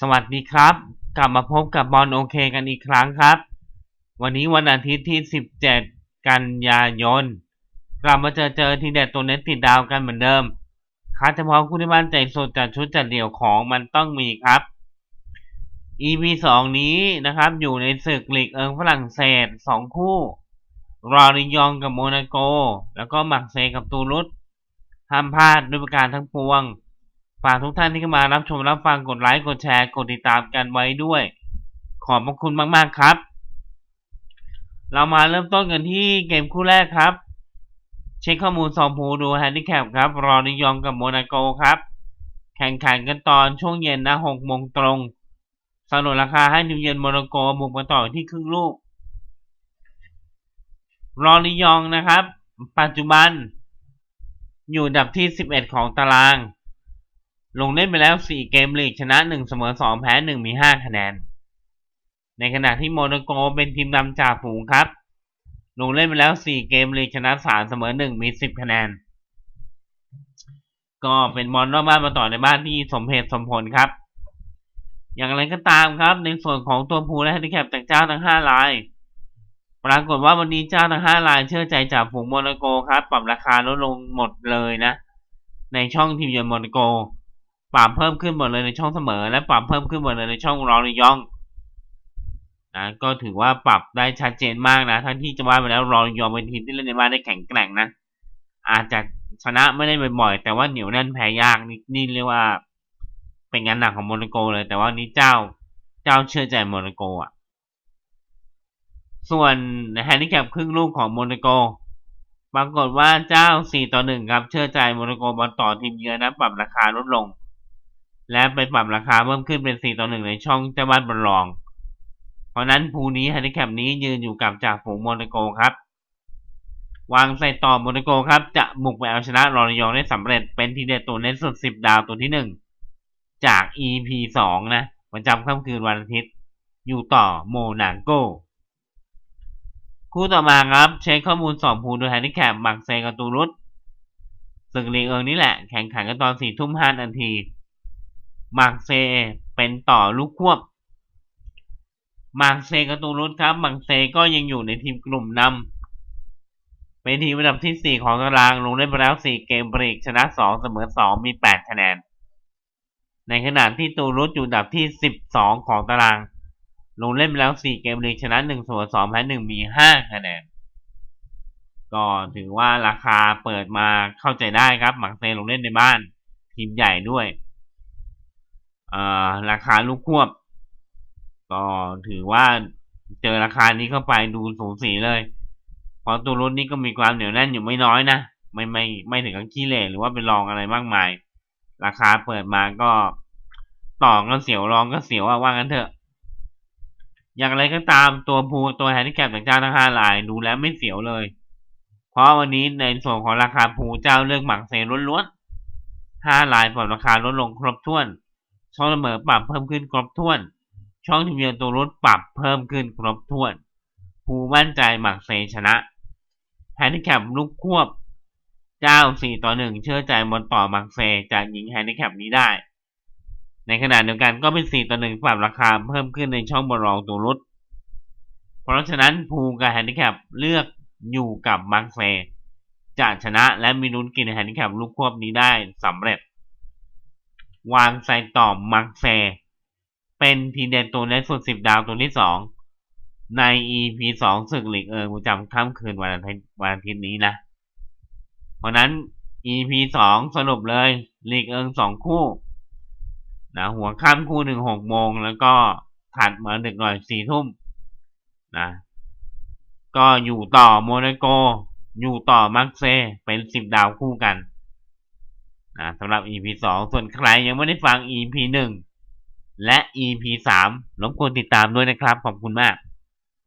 สวัสดีครับ กลับมาพบกับบอลโอเคกันอีกครั้งครับ วันนี้วันอาทิตย์ที่ 17 กันยายน กลับมาเจอเจอทีเด็ดตัวเน็ตติดดาวกันเหมือนเดิมคัดเฉพาะคู่ที่บ้านใจสดจัดชุดจัดเดี่ยวของมันต้องมีครับ EP 2 นี้นะครับ อยู่ในศึกลีกเอิงฝรั่งเศส 2 คู่ รอริยองกับโมนาโก แล้วก็มักเซกับตูรุสห้ามพลาดด้วยประการทั้งปวง ฝากทุกท่านที่เข้ามารับชมรับฟังกดไลค์กดแชร์กดติดตามกันไว้ด้วย ขอบพระคุณมาก ๆ ครับ เรามาเริ่มต้นกันที่เกมคู่แรกครับ เช็คข้อมูลสองผูดูแฮนดิแคปครับ รอนิยองกับโมนาโกครับ แข่งขันกันตอนช่วงเย็นนะ6โมงตรงสนุนราคาให้นิวเย็นโมนาโกบุกมาต่อที่ครึ่งลูก รอนิยองนะครับ ปัจจุบัน อยู่อันดับที่ 11 ของตาราง ลงเล่นไปแล้ว 4 เกมลีกชนะ 1 เสมอ 2 แพ้ 1 มี 5 คะแนน ในขณะที่โมนาโกเป็นทีมนำจ่าฝูงครับ ลงเล่นไปแล้ว 4 เกมลีกชนะ 3 เสมอ 1 มี 10 คะแนน ก็เป็นบอลรอบบ้านมาต่อในบ้านที่สมเหตุสมผลครับ อย่างไรก็ตามครับ ในส่วนของตัวภูและแฮนดิแคปจากเจ้าทั้ง 5 ราย ปรากฏว่าวันนี้เจ้าทั้ง 5 รายเชื่อใจจากฝูงโมนาโกครับ ปรับราคาลดลงหมดเลยนะ ในช่องทีมเยือนโมนาโก ปรับเพิ่มขึ้นหมดเลยในช่องเสมอ และปรับเพิ่มขึ้นหมดเลยในช่องรอริยองนะก็ถือว่าปรับได้ชัดเจนมากนะทั้งที่จะว่าไปแล้วรอริยองเป็นทีมที่เล่นในบ้านได้แข็งแกร่งนะอาจจะชนะไม่ได้บ่อยๆแต่ว่าเหนียวแน่นแพ้ยากนี่นี่เรียกว่า เป็นงานหนักของโมนาโกเลย แต่ว่านี้เจ้าเจ้าเชื่อใจโมนาโกอะ ส่วนแฮนดิแคปครึ่งลูกของโมนาโกปรากฏว่าเจ้า 4 ต่อ 1 ครับ เชื่อใจโมนาโกบอลต่อทีมเยือนนะ ปรับราคาลดลง และไปปรับราคาเพิ่มขึ้นเป็น 4 ต่อ 1 ในช่องเจ้าบ้านบอลรอง เพราะนั้นภูนี้แฮนดิแคปนี้ยืนอยู่กับจากฝูงโมนาโกครับ วางใส่ต่อโมนาโกครับ จะบุกไปเอาชนะรอริยองได้สำเร็จเป็นทีเด็ดตัวเน้นสุด 10 ดาวตัวที่ 1 จาก EP 2 นะประจำค่ำคืนวันอาทิตย์ อยู่ต่อโมนาโกคู่ต่อมาครับเช็คข้อมูลสอบภูโดยแฮนดิแคปมักเซกับตูรุสศึกลีเอิงนี่แหละแข่งขันกันตอนสี่ทุ่มห้านาที มักเซเป็นต่อลูกควบมักเซกับตูรุสครับมักเซก็ยังอยู่ในทีมกลุ่มนำเป็นทีมอันดับที่สี่ของตาราง ลงเล่นไปแล้วสี่เกมบรีกชนะสองเสมอสองมีแปดคะแนน ในขณะที่ตูรุสอยู่อันดับที่สิบสองของตาราง ลงเล่นไปแล้ว 4 เกมลีกชนะ 1 เสมอ 2 แพ้ 1 มี 5 คะแนน ก็ถือว่าราคาเปิดมาเข้าใจได้ครับ หมักเซลงเล่นในบ้าน ทีมใหญ่ด้วย ราคาลูกควบ ก็ถือว่าเจอราคานี้เข้าไปดูสูสีเลยเพราะตัวรุ่นนี้ก็มีความเหนียวแน่นอยู่ไม่น้อยนะไม่ไม่ไม่ถึงกับขี้เหร่หรือว่าเป็นรองอะไรมากมาย ราคาเปิดมาก็ต่อก็เสียวรองก็เสียวว่างั้นเถอะ อย่างไรก็ตามตัวภูตัวแฮนดิแคปจากเจ้าทั้งห้าลายดูแล้วไม่เสียวเลย เพราะวันนี้ในส่วนของราคาภูเจ้าเลือกหมักเซล้วนๆห้าลายปรับราคาลดลงครบถ้วน ช่องเสมอปรับเพิ่มขึ้นครบถ้วน ช่องทีมเยือนตัวรถปรับเพิ่มขึ้นครบถ้วน ภูมั่นใจหมักเซชนะแฮนดิแคปลูกควบเจ้าสี่ต่อหนึ่งเชื่อใจบนต่อหมักเซจะยิงแฮนดิแคปนี้ได้ ในขณะเดียวกันก็เป็น4ต่อ1ปรับราคาเพิ่มขึ้นในช่องบอลรองตัวรุดเพราะฉะนั้นภูกับแฮนดิแคปเลือกอยู่กับมังเซจะชนะและมีลุ้นกินแฮนดิแคปลูกควบนี้ได้สำเร็จ วางใส่ต่อมังเซเป็นทีเด็ดตัวเล็กสุด10ดาวตัวที่2ใน EP 2ศึกหลีกเอิงประจำค่ำคืนวันอาทิตย์วันอาทิตย์นี้นะ เพราะนั้น EP 2สรุปเลยหลีกเอิง2คู่นะหัวค่ำคู่หนึ่งหกโมงแล้วก็ถัดมาดึกหน่อยสี่ทุ่มนะก็อยู่ต่อโมนาโก อยู่ต่อมักเซ เป็นสิบดาวคู่กัน สำหรับ EP สองส่วนใครยังไม่ได้ฟัง EP หนึ่งและ EP สามรบกวนติดตามด้วยนะครับ ขอบคุณมาก